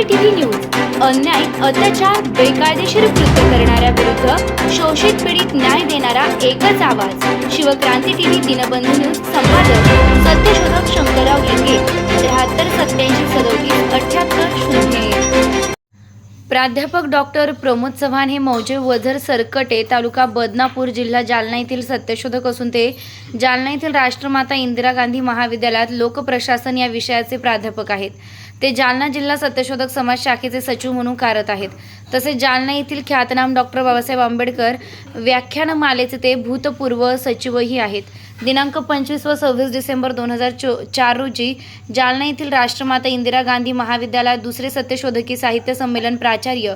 CCTV news अन्याय अत्याचार बेकायदेशीर कृत्य करणाऱ्या विरुद्ध शोषित पीडित न्याय देणारा एकच आवाज. शिवक्रांती टीव्ही दिनबंधू न्यूज संपादक सत्यशोधक शंकरराव लिंगे त्र्याहत्तर सत्याऐंशी सदोतीस अठ्याहत्तर शून्य प्राध्यापक डॉक्टर प्रमोद चव्हाण हे मौजे वझर सरकटे तालुका बदनापूर जिल्हा जालना येथील सत्यशोधक असून ते जालना येथील राष्ट्रमाता इंदिरा गांधी महाविद्यालयात लोकप्रशासन या विषयाचे प्राध्यापक आहेत. ते जालना जिल्हा सत्यशोधक समाज शाखेचे सचिव म्हणून कार्यरत आहेत. तसेच जालना येथील ख्यातनाम डॉक्टर बाबासाहेब आंबेडकर व्याख्यानमालेचे ते भूतपूर्व सचिवही आहेत. दिनांक पंचवीस व सव्वीस डिसेंबर दोन हजार चो चार रोजी जालना येथील राष्ट्रमाता इंदिरा गांधी महाविद्यालयात दुसरे सत्यशोधकी साहित्य संमेलन प्राचार्य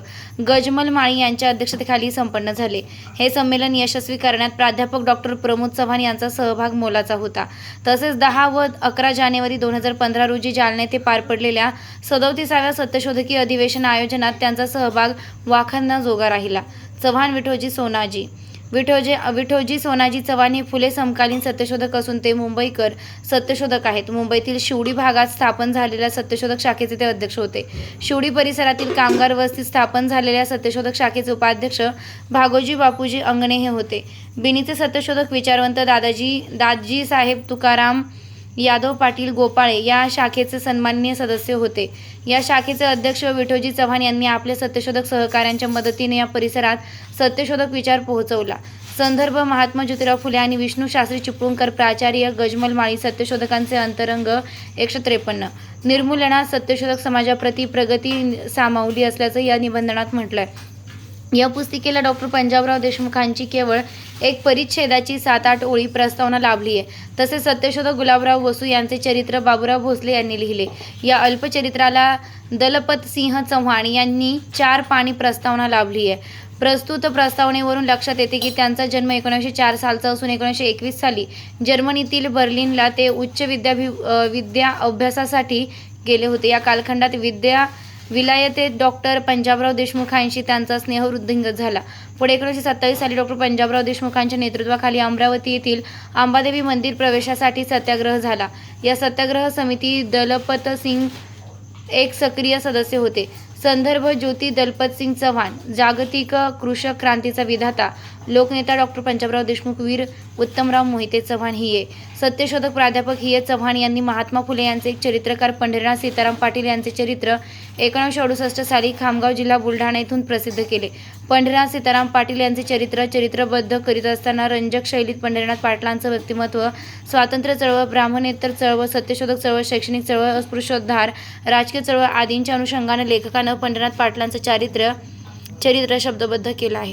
गजमल माळी यांच्या अध्यक्षतेखाली संपन्न झाले. हे संमेलन यशस्वी करण्यात प्राध्यापक डॉक्टर प्रमोद चव्हाण यांचा सहभाग मोलाचा होता. तसेच दहा व अकरा जानेवारी दोन हजार पंधरा रोजी जालना येथे पार पडलेल्या सदोतीसाव्या सत्यशोधकी अधिवेशन आयोजनात त्यांचा सहभाग वाखांना जोगा राहिला. चव्हाण विठोजी सोनाजी विठोजी विठोजी सोनाजी चव्हाण हे फुले समकालीन सत्यशोधक असून ते मुंबईकर सत्यशोधक आहेत. मुंबईतील शिवडी भागात स्थापन झालेल्या सत्यशोधक शाखेचे ते अध्यक्ष होते. शिवडी परिसरातील कामगार वस्तीत स्थापन झालेल्या सत्यशोधक शाखेचे उपाध्यक्ष भागोजी बापूजी अंगणे हे होते. बिनीचे सत्यशोधक विचारवंत दादाजी दादजी साहेब तुकाराम यादव पाटील गोपाळे या शाखेचे सन्माननीय सदस्य होते. या शाखेचे अध्यक्ष विठोजी चव्हाण यांनी आपल्या सत्यशोधक सहकाऱ्यांच्या मदतीने या परिसरात सत्यशोधक विचार पोहोचवला. संदर्भ महात्मा ज्योतिराव फुले आणि विष्णू शास्त्री चिपळूणकर प्राचार्य गजमल माळी सत्यशोधकांचे अंतरंग एकशे त्रेपन्न. निर्मूलनात सत्यशोधक समाजाप्रती प्रगती सामावली असल्याचं या निबंधनात म्हटलं आहे या पुस्तिकेला डॉक्टर पंजाबराव देशमुखांची केवळ एक परिच्छेदाची सात आठ ओळी प्रस्तावना लाभली आहे. तसेच सत्यशोधक गुलाबराव बसू यांचे चरित्र बाबूराव भोसले यांनी लिहिले. या अल्पचरित्राला दलपत सिंह चव्हाण यांनी चार पाणी प्रस्तावना लाभली आहे. प्रस्तुत प्रस्तावनेवरून लक्षात येते की त्यांचा जन्म एकोणीसशे चार सालचा असून एकोणीसशे एकवीस साली जर्मनीतील बर्लिनला ते उच्च विद्याभि विद्या अभ्यासासाठी गेले होते. या कालखंडात विद्या विलायतेत डॉक्टर पंजाबराव देशमुखांशी त्यांचा स्नेहवृद्धिंग झाला. पुढे एकोणीसशे सत्तावीस साली डॉक्टर पंजाबराव देशमुखांच्या नेतृत्वाखाली अमरावती येथील अंबादेवी मंदिर प्रवेशासाठी सत्याग्रह झाला. या सत्याग्रह समिती दलपत सिंग एक सक्रिय सदस्य होते. संदर्भ ज्योती दलपत सिंग चव्हाण जागतिक कृषक क्रांतीचा विधाता लोकनेता डॉक्टर पंजाबराव देशमुख वीर उत्तमराव मोहिते चव्हाण हिये सत्यशोधक प्राध्यापक हिये चव्हाण यांनी महात्मा फुले यांचे एक चरित्रकार पंढरीनाथ सीताराम पाटील यांचे चरित्र एकोणीसशे अडुसष्ट साली खामगाव जिल्हा बुलढाणा येथून प्रसिद्ध केले. पंढरीनाथ सीताराम पाटील यांचे चरित्र चरित्रबद्ध करीत असताना रंजक शैलीत पंढरीनाथ पाटलांचं व्यक्तिमत्व स्वातंत्र्य चळवळ ब्राह्मणेतर चळवळ सत्यशोधक चळवळ शैक्षणिक चळवळ अस्पृश्योद्धार राजकीय चळवळ आदींच्या अनुषंगाने लेखकानं पंढरीनाथ पाटलांचं चारित्र चरित्र शब्दबद्ध केलं आहे.